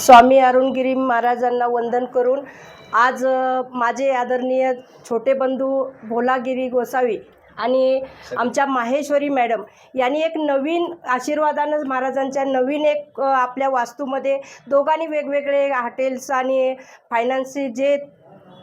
स्वामी अरुणगिरी महाराजांना वंदन करून आज माझे आदरणीय छोटे बंधू भोलागिरी गोसावी आणि आमच्या माहेश्वरी मॅडम यांनी एक नवीन आशीर्वादानं महाराजांच्या नवीन एक आपल्या वास्तूमध्ये दोघांनी वेगवेगळे हॉटेल्स आणि फायनान्सचे जे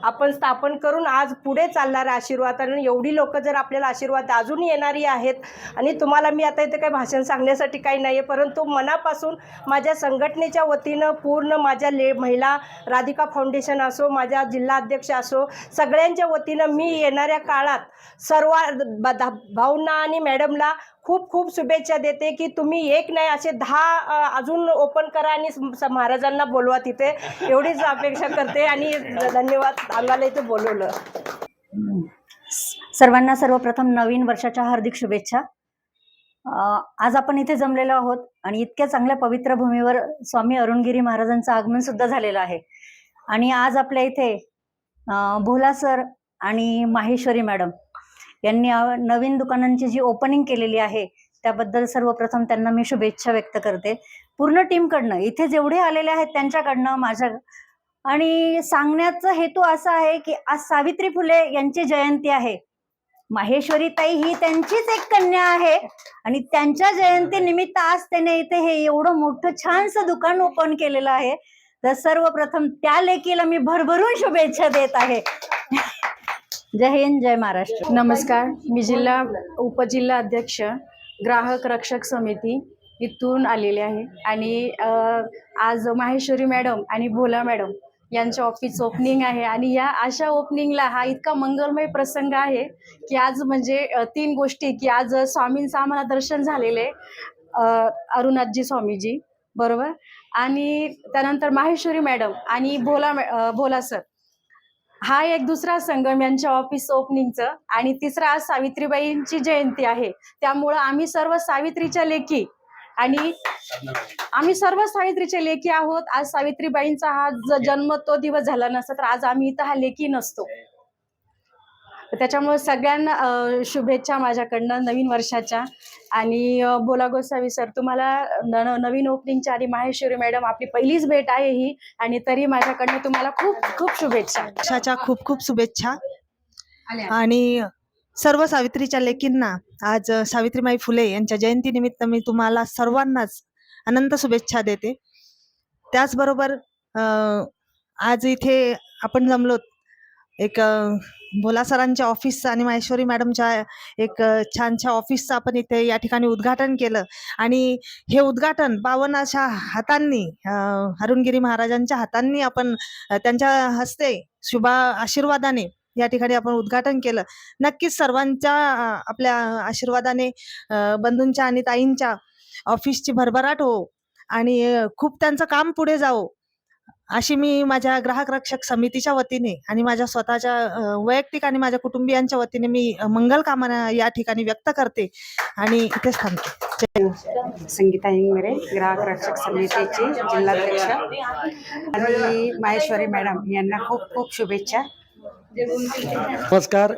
आपण स्थापन करून आज पुढे चालणारा आशीर्वाद आणि एवढी लोक जर आपल्याला आशीर्वाद अजून येणारी आहेत आणि तुम्हाला मी आता इथे काही भाषण सांगण्यासाठी काही नाही आहे परंतु मनापासून माझ्या संघटनेच्या वतीनं पूर्ण माझ्या ले महिला राधिका फाउंडेशन असो माझ्या जिल्हा अध्यक्ष असो सगळ्यांच्या वतीनं मी येणाऱ्या काळात सर्व ब- धा- भाऊंना आणि मॅडमला खूप खूप शुभेच्छा देते की तुम्ही एक नाही असे दहा अजून ओपन करा आणि स- महाराजांना बोलवा तिथे. एवढीच अपेक्षा करते आणि धन्यवाद आम्हाला इथे बोलवलं. सर्वांना सर्वप्रथम नवीन वर्षाच्या हार्दिक शुभेच्छा. आज आपण इथे जमलेलो आहोत आणि इतक्या चांगल्या पवित्र भूमीवर स्वामी अरुणगिरी महाराजांचं आगमन सुद्धा झालेलं आहे. आणि आज आपल्या इथे भोला सर आणि माहेश्वरी मॅडम यांनी नवीन दुकानांची जी ओपनिंग केलेली आहे त्याबद्दल सर्वप्रथम त्यांना मी शुभेच्छा व्यक्त करते. पूर्ण टीमकडनं इथे जेवढे आलेले आहेत त्यांच्याकडनं माझ्या आणि सांगण्याचा हेतू असा आहे की आज सावित्री फुले यांची जयंती आहे. माहेश्वरी ताई ही त्यांचीच एक कन्या आहे आणि त्यांच्या जयंती निमित्त आज त्याने इथे हे एवढं मोठं छानसं दुकान ओपन केलेलं आहे. तर सर्वप्रथम त्या लेकीला मी भरभरून शुभेच्छा देत आहे. जय हिंद जय महाराष्ट्र. नमस्कार. मी जिल्हा उपजिल्हा अध्यक्ष ग्राहक रक्षक समिती इथून आलेले आहे. आणि आज माहेश्वरी मॅडम आणि भोला मॅडम यांच्या ऑफिस ओपनिंग आहे. आणि या अशा ओपनिंगला हा इतका मंगलमय प्रसंग आहे की आज म्हणजे तीन गोष्टी की आज स्वामींचं आम्हाला दर्शन झालेले अरुणाथजी स्वामीजी. बरोबर? आणि त्यानंतर माहेश्वरी मॅडम आणि भोला मॅ- भोला सर. हा एक दुसरा संगम यांच्या ऑफिस ओपनिंगचं आणि तिसरा आज सावित्रीबाईंची जयंती आहे. त्यामुळं आम्ही सर्व सावित्रीच्या लेखी आणि आम्ही सर्व सावित्रीच्या लेखी आहोत. आज सावित्रीबाईंचा हा जन्म तो दिवस झाला नसता तर आज आम्ही इथं हा लेखी नसतो. त्याच्यामुळे सगळ्यांना शुभेच्छा माझ्याकडनं नवीन वर्षाच्या. आणि बोला गोसावी सर तुम्हाला न- नवीन ओपनिंगच्या आणि माहेश्वरी मॅडम आपली पहिलीच भेट आहे ही. आणि तरी माझ्याकडनं तुम्हाला खूप खूप शुभेच्छा. वर्षाच्या खूप खूप शुभेच्छा. आणि सर्व सावित्रीच्या लेकींना आज अ, सावित्रीबाई फुले यांच्या जयंतीनिमित्त मी तुम्हाला सर्वांनाच अनंत शुभेच्छा देते. त्याचबरोबर आज इथे आपण जमलोत एक भोला सरांच्या ऑफिसचं आणि माहेश्वरी मॅडमच्या एक छान छानशा ऑफिसचं आपण इथे या ठिकाणी उद्घाटन केलं. आणि हे उद्घाटन बावन अशा हातांनी अरुणगिरी महाराजांच्या हातांनी आपण त्यांच्या हस्ते शुभा आशीर्वादाने या ठिकाणी आपण उद्घाटन केलं. नक्कीच सर्वांच्या आपल्या आशीर्वादाने बंधूंच्या आणि ताईंच्या ऑफिसची भरभराट हो आणि खूप त्यांचं काम पुढे जावो. अशी मी माझ्या ग्राहक रक्षक समितीच्या वतीने आणि माझ्या स्वतःच्या वैयक्तिक आणि माझ्या कुटुंबियांच्या वतीने मी मंगल कामना या ठिकाणी व्यक्त करते आणि इथेच थांबते. संगीता हिंगरे ग्राहक रक्षक समितीची जिल्हाध्यक्ष. आणि माहेश्वरी मॅडम यांना खूप खूप शुभेच्छा. नमस्कार.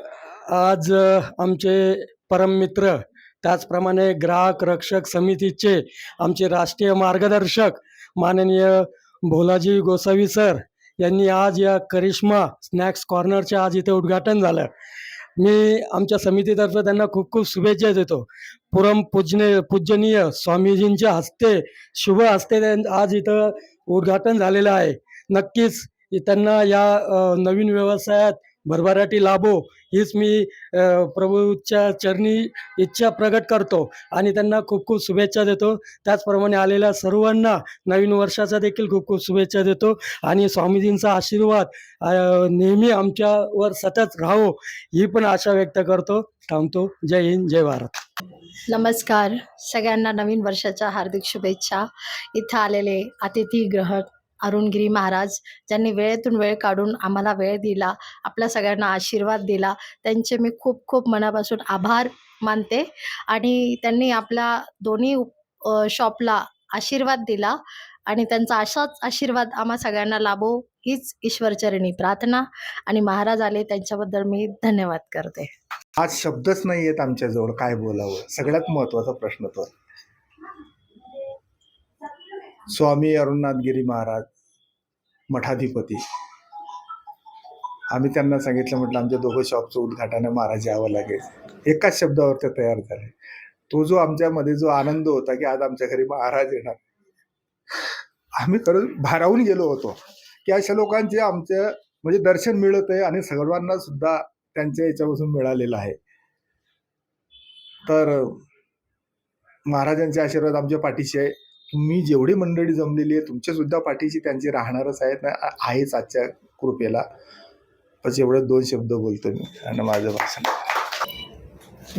आज आमचे परममित्र त्याचप्रमाणे ग्राहक रक्षक समितीचे आमचे राष्ट्रीय मार्गदर्शक माननीय भोलाजी गोसावी सर यांनी आज या करिश्मा स्नॅक्स कॉर्नरचे आज इथे उद्घाटन झालं. मी आमच्या समितीतर्फे त्यांना खूप खूप शुभेच्छा देतो. पुरम पूजने पूजनीय स्वामीजींच्या हस्ते शुभ हस्ते आज इथं उद्घाटन झालेलं आहे. नक्कीच त्यांना या नवीन व्यवसायात भरभराटी लाभो हीच मी प्रभूच्या चरणी इच्छा प्रकट करतो आणि त्यांना खूप खूप शुभेच्छा देतो. त्याचप्रमाणे आलेल्या सर्वांना नवीन वर्षाचा देखील खूप खूप शुभेच्छा देतो आणि स्वामीजींचा आशीर्वाद नेहमी आमच्यावर सतत राहो ही पण आशा व्यक्त करतो. थांबतो. जय हिंद जय भारत. नमस्कार. सगळ्यांना नवीन वर्षाच्या हार्दिक शुभेच्छा. इथं आलेले अतिथी ग्रहक अरुणगिरी महाराज ज्यांनी वेळेतून वेळ काढून आम्हाला वेळ दिला आपल्या सगळ्यांना आशीर्वाद दिला त्यांचे मी खूप खूप मनापासून आभार मानते आणि त्यांनी आपल्या दोन्ही शॉपला आशीर्वाद दिला आणि त्यांचा असाच आशीर्वाद आम्हा सगळ्यांना लाभो हीच ईश्वरचरणी प्रार्थना आणि महाराज आले त्यांच्याबद्दल मी धन्यवाद करते. आज शब्दच नाही आहेत आमच्याजवळ काय बोलावं? सगळ्यात महत्त्वाचा प्रश्न तो. स्वामी अरुणनाथगिरी महाराज मठाधिपती. आम्ही त्यांना सांगितलं म्हटलं आमच्या दोघं शॉपचं उद्घाटन महाराज यावं लागेल. एकाच शब्दावर ते तयार झाले. तो जो आमच्यामध्ये जो आनंद होता की आज आमच्या घरी महाराज येणार. आम्ही खरं भारावून गेलो होतो की अशा लोकांचे आमच्या म्हणजे दर्शन मिळत आहे आणि सर्वांना सुद्धा त्यांच्या याच्यापासून मिळालेलं आहे. तर महाराजांचे आशीर्वाद आमच्या पाठीशी आहे. तुम्ही जेवढी मंडळी जमलेली आहे तुमच्या सुद्धा पाठीशी त्यांची राहणारच आहेत ना आहेच आजच्या कृपेला. बस एवढं दोन शब्द बोलतो मी आणि माझं भाषण.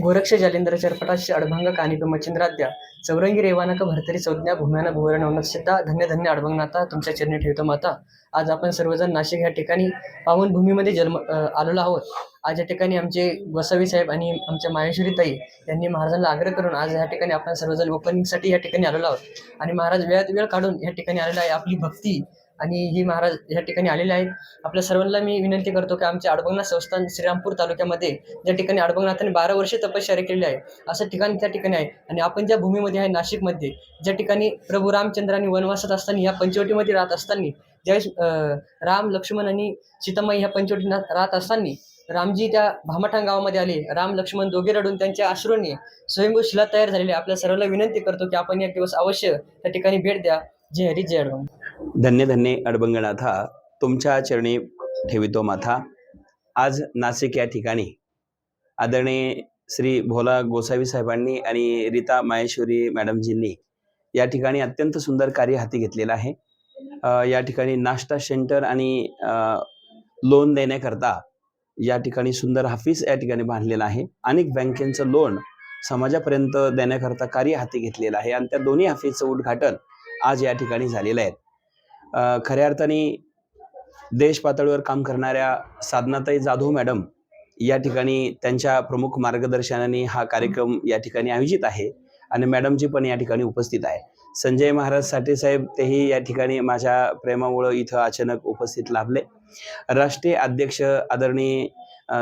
गोरक्ष जालेंद्र चरपटाश अडभंग कानिप मचिंद्राद्या चौरंगी रेवानक भरतरी संज्ञा भूम्यानं भुवरण नवनक्षता धन्य धन्य अडभंगनाथा तुमच्या चरणी ठेवतो माता. आज आपण सर्वजण नाशिक ह्या ठिकाणी पावनभूमीमध्ये जन्म आलेलो आहोत. आज या ठिकाणी आमचे गोसावी साहेब आणि आमच्या माहेश्वरी ताई यांनी महाराजांना आग्रह करून आज या ठिकाणी आपण सर्वजण ओपनिंगसाठी या ठिकाणी आलेलो आहोत. आणि महाराज वेळात वेळ काढून या ठिकाणी आलेला आहे आपली भक्ती आणि ही महाराज या ठिकाणी आलेले आहेत. आपल्या सर्वांना मी विनंती करतो की आमच्या अडबंगनाथ संस्थान श्रीरामपूर तालुक्यामध्ये ज्या ठिकाणी अडबंगनाथांनी बारा वर्षे तपश्चर्या केलेली आहे असं ठिकाण त्या ठिकाणी आहे. आणि आपण ज्या भूमीमध्ये आहे नाशिकमध्ये ज्या ठिकाणी प्रभू रामचंद्रांनी वनवासात असताना या पंचवटीमध्ये राहत असताना ज्यावेळेस राम लक्ष्मण आणि सीतामाई ह्या पंचवटीत राहत असताना रामजी त्या भामठाण गावामध्ये आले. राम लक्ष्मण दोघे रडून त्यांच्या आश्रूंनी स्वयंभू शिला तयार झालेली. आपल्या सर्वांना विनंती करतो की आपण एक दिवस अवश्य त्या ठिकाणी भेट द्या. जय हरी जय अडबंग धन्य धन्य अडबंगनाथा तुमच्या चरणी ठेवितो माथा. आज नाशिक या ठिकाणी आदरणीय श्री भोला गोसावी साहेबांनी आणि रीता माहेश्वरी मॅडमजींनी या ठिकाणी अत्यंत सुंदर कार्य हाती घेतलेलं आहे. या ठिकाणी नाश्ता सेंटर आणि लोन देण्याकरता या ठिकाणी सुंदर हाफिस या ठिकाणी बांधलेला आहे. अनेक बँकेचं लोन समाजापर्यंत देण्याकरता कार्य हाती घेतलेलं आहे आणि त्या दोन्ही हाफिसचं उद्घाटन आज या ठिकाणी झालेलं आहे. खऱ्या अर्थाने देश पातळीवर काम करणाऱ्या साधनाताई जाधव मॅडम या ठिकाणी त्यांच्या प्रमुख मार्गदर्शनाने हा कार्यक्रम या ठिकाणी आयोजित आहे आणि मॅडमजी पण या ठिकाणी उपस्थित आहे संजय महाराज साठे साहेब तेही या ठिकाणी माझ्या प्रेमामुळं इथं अचानक उपस्थित लाभले. राष्ट्रीय अध्यक्ष आदरणीय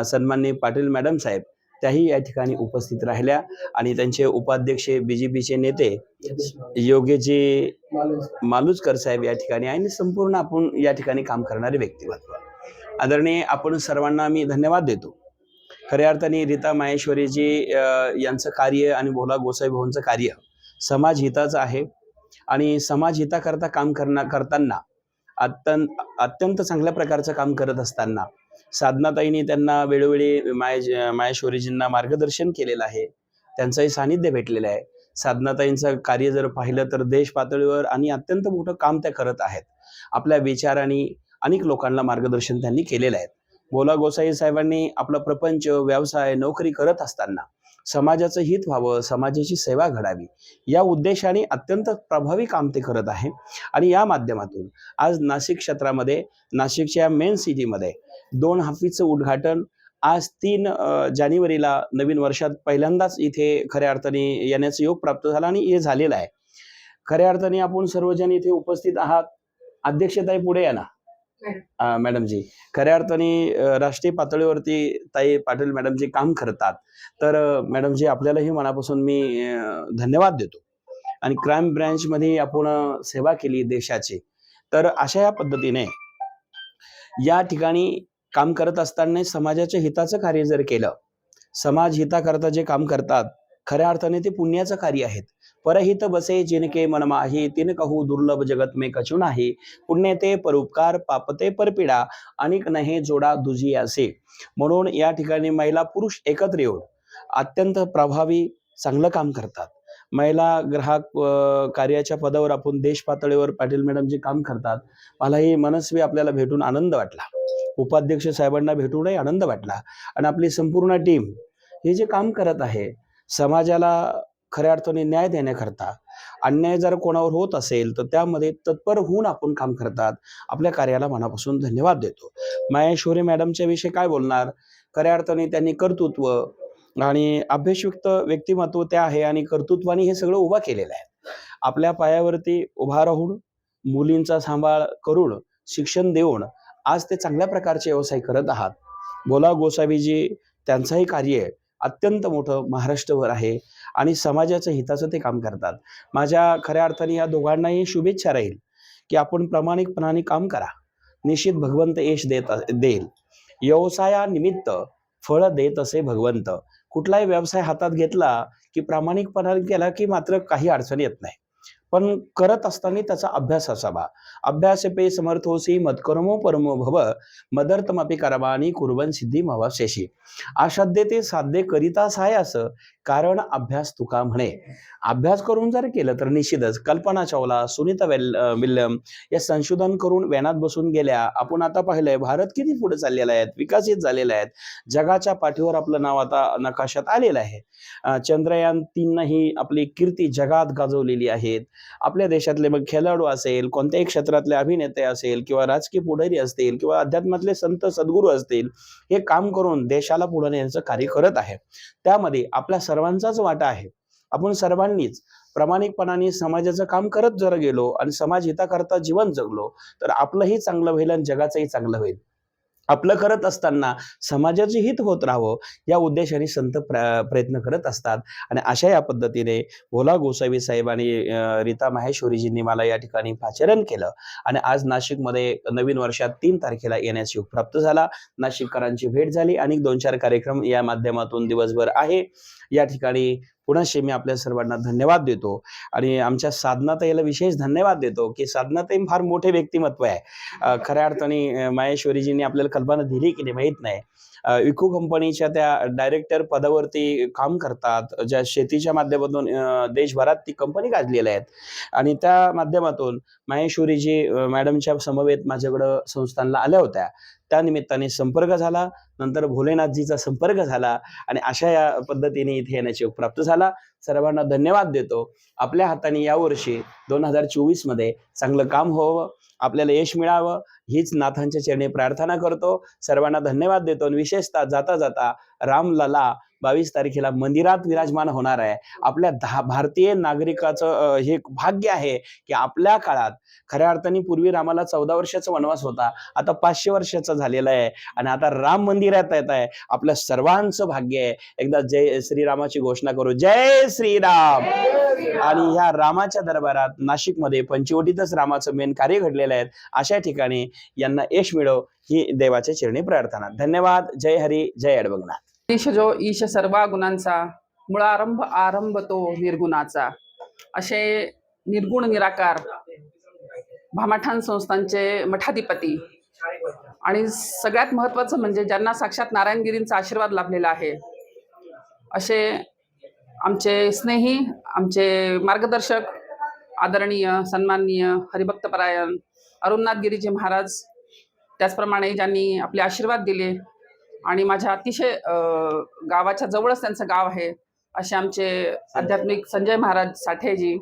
सन्माननीय पाटील मॅडम साहेब त्याही या ठिकाणी उपस्थित राहिल्या आणि त्यांचे उपाध्यक्ष बी जे पीचे नेते योगेजी मालुजकर साहेब या ठिकाणी आणि संपूर्ण आपण या ठिकाणी काम करणारे व्यक्तिमत्व. आदरणीय आपण सर्वांना मी धन्यवाद देतो. खऱ्या अर्थाने रीता माहेश्वरीजी यांचं कार्य आणि भोला गोसाई भाऊंचं कार्य समाज हिताचं आहे. आणि समाज हिताकरता काम करना करताना अत्यंत अत्यंत चांगल्या प्रकारचं काम करत असताना साधनाताईंनी त्यांना वेळोवेळी माय माहेश्वरीजींना मार्गदर्शन केलेलं आहे. त्यांचंही सानिध्य भेटलेलं आहे. साधनाताईंचं कार्य जर पाहिलं तर देश पातळीवर आणि अत्यंत मोठं काम त्या करत आहेत. आपल्या विचारांनी अनेक लोकांना मार्गदर्शन त्यांनी केलेलं आहे. बोला गोसाई साहेबांनी आपला प्रपंच व्यवसाय नोकरी करत असताना समाजाचं हित व्हावं समाजाची सेवा घडावी या उद्देशाने अत्यंत प्रभावी काम ते करत आहे. आणि या माध्यमातून आज नाशिक क्षेत्रामध्ये नाशिकच्या मेन सिटीमध्ये दोन हाफीजचं उद्घाटन आज तीन जानेवारीला नवीन वर्षात पहिल्यांदाच इथे खऱ्या अर्थाने येण्याचा योग प्राप्त झाला आणि हे झालेलं आहे. खऱ्या अर्थाने आपण सर्वजण इथे उपस्थित आहात. अध्यक्षताई पुढे या ना. मॅडमजी. खऱ्या अर्थाने राष्ट्रीय पातळीवरती ताई पाटील मॅडमजी काम करतात. तर मॅडम मॅडमजी आपल्यालाही मनापासून मी धन्यवाद देतो. आणि क्राईम ब्रँचमध्ये आपण सेवा केली देशाची. तर अशा या पद्धतीने या ठिकाणी काम करत असताना समाजाच्या हिताचं कार्य जर केलं समाज हिताकरता जे काम करतात खऱ्या अर्थाने ते पुण्याचं कार्य आहेत. परहित बसे जिनके मनमाही तिन कहू दुर्लभ जगत मे कचू नाही पुण्य ते परोपकार पापते परपिडा अनेक नहे जोडा दुजी असे. म्हणून या ठिकाणी महिला पुरुष एकत्र येऊन अत्यंत प्रभावी चांगलं काम करतात. महिला ग्राहक कार्याच्या पदावर आपण देश पातळीवर पाटील मॅडम जे काम करतात मलाही मनस्वी आपल्याला भेटून आनंद वाटला. उपाध्यक्ष साहेबांना भेटूनही आनंद वाटला. आणि आपली संपूर्ण टीम हे जे काम करत आहे समाजाला खऱ्या अर्थाने न्याय देण्याकरता अन्याय जर कोणावर होत असेल तर त्यामध्ये तत्पर होऊन आपण काम करतात. आपल्या कार्याला मनापासून धन्यवाद देतो. मायाश्वरी मॅडमच्या विषयी काय बोलणार? खऱ्या अर्थाने त्यांनी कर्तृत्व आणि अभ्यासयुक्त व्यक्तिमत्व त्या आहे आणि कर्तृत्वाने हे सगळं उभा केलेलं आहे. आपल्या पायावरती उभा राहून मुलींचा सांभाळ करून शिक्षण देऊन आज ते चांगल्या प्रकारचे व्यवसाय करत आहात. बोला गोसावीजी त्यांचंही कार्य अत्यंत मोठं महाराष्ट्रभर आहे आणि समाजाच्या हिताचं ते काम करतात. माझ्या खऱ्या अर्थाने या दोघांनाही शुभेच्छा राहील की आपण प्रामाणिकपणाने काम करा. निश्चित भगवंत यश देत देईल. व्यवसायानिमित्त फळ देत असे भगवंत. कुठलाही व्यवसाय हातात घेतला की प्रामाणिकपणाने केला की मात्र काही अडचण येत नाही. पण करत असताना त्याचा अभ्यास असावा. अभ्यासपे समर्थोसी मत्कर्मो परमो भव मदर्थमपी करवानी कुर्बन सिद्धी मवाशेशी असाध्य ते साध्य करिता साय असं कारण अभ्यास तुका म्हणे. अभ्यास करून जर केलं तर निश्चितच कल्पना चावला सुनीता वेल विल्यम या संशोधन करून व्यानात बसून गेल्या. आपण आता पाहिलंय भारत किती पुढे चाललेला आहेत विकसित झालेला आहेत जगाच्या पाठीवर आपलं नाव आता नकाशात आलेलं आहे. चंद्रयान तीननंही आपली कीर्ती जगात गाजवलेली आहेत. आपल्या देशातले मग खेळाडू असेल कोणत्याही क्षेत्रातले अभिनेते असेल किंवा राजकीय पुढारी असतील किंवा अध्यात्मातले संत सद्गुरू असतील हे काम करून देशाला पुढे नेण्याचं कार्य करत आहे. त्यामध्ये आपल्या सर्वांचाच वाटा आहे. आपण सर्वांनीच प्रामाणिकपणाने समाजाचं काम करत जर गेलो आणि समाज हिताकरता जीवन जगलो तर आपलंही चांगलं होईल आणि जगाचंही चांगलं होईल. आपलं करत असताना समाजाचे हित होत राहावं या उद्देशाने संत प्र प्रयत्न करत असतात. आणि अशा या पद्धतीने भोला गोसावी साहेब आणि रीता माहेश्वरीजींनी मला या ठिकाणी पाचारण केलं. आणि आज नाशिकमध्ये नवीन वर्षात तीन तारखेला येण्यास योग प्राप्त झाला. नाशिककरांची भेट झाली. आणि दोन चार कार्यक्रम या माध्यमातून दिवसभर आहे. या ठिकाणी पुन्हा मी आपल्या सर्वांना धन्यवाद देतो. आणि आमच्या साधनाताईला विशेष धन्यवाद देतो की साधनाताई फार मोठे व्यक्तिमत्व आहे. खऱ्या अर्थाने माहेश्वरीजींनी आपल्याला कल्पना दिली की नाही माहीत नाही. इको कंपनीच्या त्या डायरेक्टर पदावरती काम करतात ज्या शेतीच्या माध्यमातून देशभरात ती कंपनी गाजलेल्या आहेत. आणि त्या माध्यमातून माहेश्वरीजी मॅडमच्या समवेत माझ्याकडं संस्थानला आल्या होत्या. त्यानिमित्ताने संपर्क झाला. नंतर भोलेनाथजीचा संपर्क झाला आणि अशा या पद्धतीने इथे येण्याचे योग प्राप्त झाला. सर्वांना धन्यवाद देतो. आपल्या हाताने यावर्षी दोन हजार चोवीसमध्ये चांगलं काम व्हावं आपल्याला यश मिळावं हीच नाथांच्या चरणी प्रार्थना करतो. सर्वांना धन्यवाद देतो आणि विशेषतः जाता जाता रामलला बावीस तारखेला मंदिरात विराजमान होणार आहे. आपल्या दहा भारतीय नागरिकाचं हे भाग्य आहे की आपल्या काळात खऱ्या अर्थाने पूर्वी रामाला चौदा वर्षाचा वनवास होता. आता पाचशे वर्षाचा झालेला आहे आणि आता राम मंदिरात येत आहे. आपल्या सर्वांचं भाग्य आहे. एकदा जय श्रीरामाची घोषणा करू. जय श्रीराम! आणि ह्या रामाच्या दरबारात नाशिकमध्ये पंचवटीतच रामाचं मेन कार्य घडलेलं आहे. अशा ठिकाणी यांना यश मिळो ही देवाच्या चिरणी प्रार्थना. धन्यवाद. जय हरी जय अडबंगनाथ ईश जो ईश सर्वा गुणांचा मुळारंभ आरंभ तो निर्गुणाचा. असे निर्गुण निराकार भामाठाण संस्थांचे मठाधिपती आणि सगळ्यात महत्त्वाचं म्हणजे ज्यांना साक्षात नारायणगिरींचा आशीर्वाद लाभलेला आहे असे आमचे स्नेही आमचे मार्गदर्शक आदरणीय सन्माननीय हरिभक्तपरायण अरुणनाथ गिरीजी महाराज त्याचप्रमाणे ज्यांनी आपले आशीर्वाद दिले आणि माझ्या अतिशय गावाच्या जवळच त्यांचं गाव आहे असे आमचे आध्यात्मिक संजय महाराज साठेजी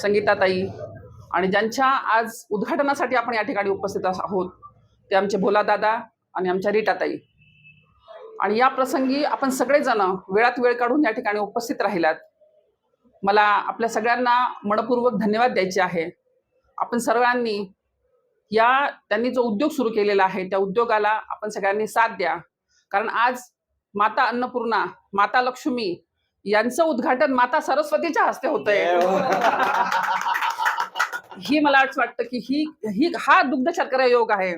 संगीताताई आणि ज्यांच्या आज उद्घाटनासाठी आपण या ठिकाणी उपस्थित आहोत ते आमचे भोलादादा आणि आमच्या रीटाताई. आणि या प्रसंगी आपण सगळेजण वेळात वेळ काढून या ठिकाणी उपस्थित राहिलात. मला आपल्या सगळ्यांना मनपूर्वक धन्यवाद द्यायचे आहे. आपण सर्वांनी या त्यांनी जो उद्योग सुरू केलेला आहे त्या उद्योगाला आपण सगळ्यांनी साथ द्या. कारण आज माता अन्नपूर्णा माता लक्ष्मी यांचं उद्घाटन माता सरस्वतीच्या हस्ते होतंय. ही मला असं वाटतं की ही ही हा दुग्ध शर्करा योग आहे.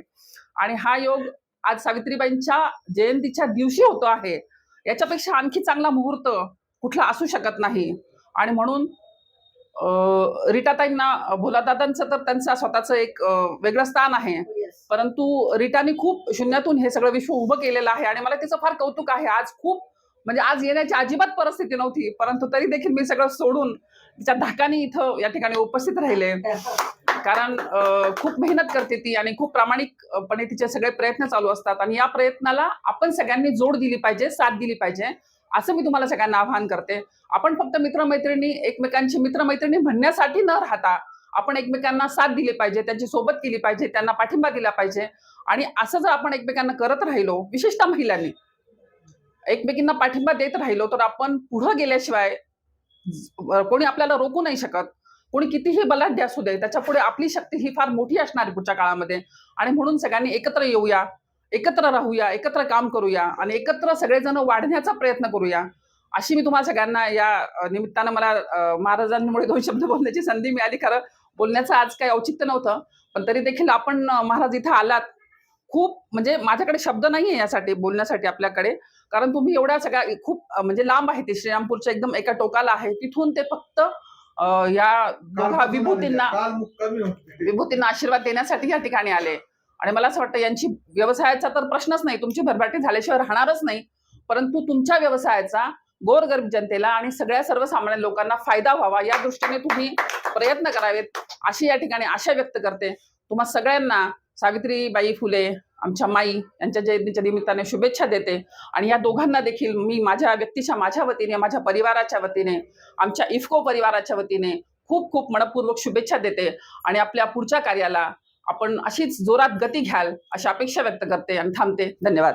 आणि हा योग आज सावित्रीबाईंच्या जयंतीच्या दिवशी होतो आहे. याच्यापेक्षा आणखी चांगला मुहूर्त कुठला असू शकत नाही. आणि म्हणून रीटाताईंना भोलादादांचं तर त्यांचं स्वतःचं एक वेगळं स्थान आहे. परंतु रीटाने खूप शून्यातून हे सगळं विश्व उभं केलेलं आहे आणि मला तिचं फार कौतुक आहे. आज खूप म्हणजे आज येण्याची अजिबात परिस्थिती नव्हती परंतु तरी देखील मी सगळं सोडून तिच्या धाकाने इथं या ठिकाणी उपस्थित राहिले. कारण खूप मेहनत करते ती आणि खूप प्रामाणिकपणे तिचे सगळे प्रयत्न चालू असतात. आणि या प्रयत्नाला आपण सगळ्यांनी जोड दिली पाहिजे साथ दिली पाहिजे. असं मी तुम्हाला सगळ्यांना आवाहन करते. आपण फक्त मित्रमैत्रिणी एकमेकांची मित्रमैत्रिणी म्हणण्यासाठी न राहता आपण एकमेकांना साथ दिली पाहिजे त्यांची सोबत केली पाहिजे त्यांना पाठिंबा दिला पाहिजे. आणि असं जर आपण एकमेकांना करत राहिलो विशेषतः महिलांनी एकमेकींना पाठिंबा देत राहिलो तर आपण पुढं गेल्याशिवाय कोणी आपल्याला रोखू नाही शकत. कोणी कितीही बलाढ्य असू दे त्याच्या पुढे आपली शक्ती ही फार मोठी असणार आहे पुढच्या काळामध्ये. आणि म्हणून सगळ्यांनी एकत्र येऊया. एकत्र राहूया एकत्र काम करूया आणि एकत्र सगळेजण वाढण्याचा प्रयत्न करूया. अशी मी तुम्हाला सगळ्यांना या निमित्तानं मला महाराजांमुळे दोन शब्द बोलण्याची संधी मिळाली. खरं बोलण्याचं आज काही औचित्य नव्हतं पण तरी देखील आपण महाराज इथं आलात. खूप म्हणजे माझ्याकडे शब्द नाही आहे यासाठी बोलण्यासाठी आपल्याकडे. कारण तुम्ही एवढ्या सगळ्या खूप म्हणजे लांब आहे ते श्रीरामपूरच्या एकदम एका टोकाला आहे. तिथून ते फक्त या दोघा विभूतींना. विभूतींना आशीर्वाद देण्यासाठी या ठिकाणी आले. आणि मला असं वाटतं यांची व्यवसायाचा तर प्रश्नच नाही. तुमची भरभाटी झाल्याशिवाय राहणारच नाही. परंतु तुमच्या व्यवसायाचा गोरगरीब जनतेला आणि सगळ्या सर्वसामान्य लोकांना फायदा व्हावा या दृष्टीने तुम्ही प्रयत्न करावेत अशी या ठिकाणी आशा व्यक्त करते. तुम्हा सगळ्यांना सावित्रीबाई फुले आमच्या माई यांच्या जयंतीच्या निमित्ताने शुभेच्छा देते. आणि या दोघांना देखील मी माझ्या व्यक्तीच्या माझ्या वतीने माझ्या परिवाराच्या वतीने आमच्या इफको परिवाराच्या वतीने खूप खूप मनपूर्वक शुभेच्छा देते. आणि आपल्या पुढच्या कार्याला आपण अशीच जोरात गती घ्याल अशी अपेक्षा व्यक्त करते आणि थांबते. धन्यवाद.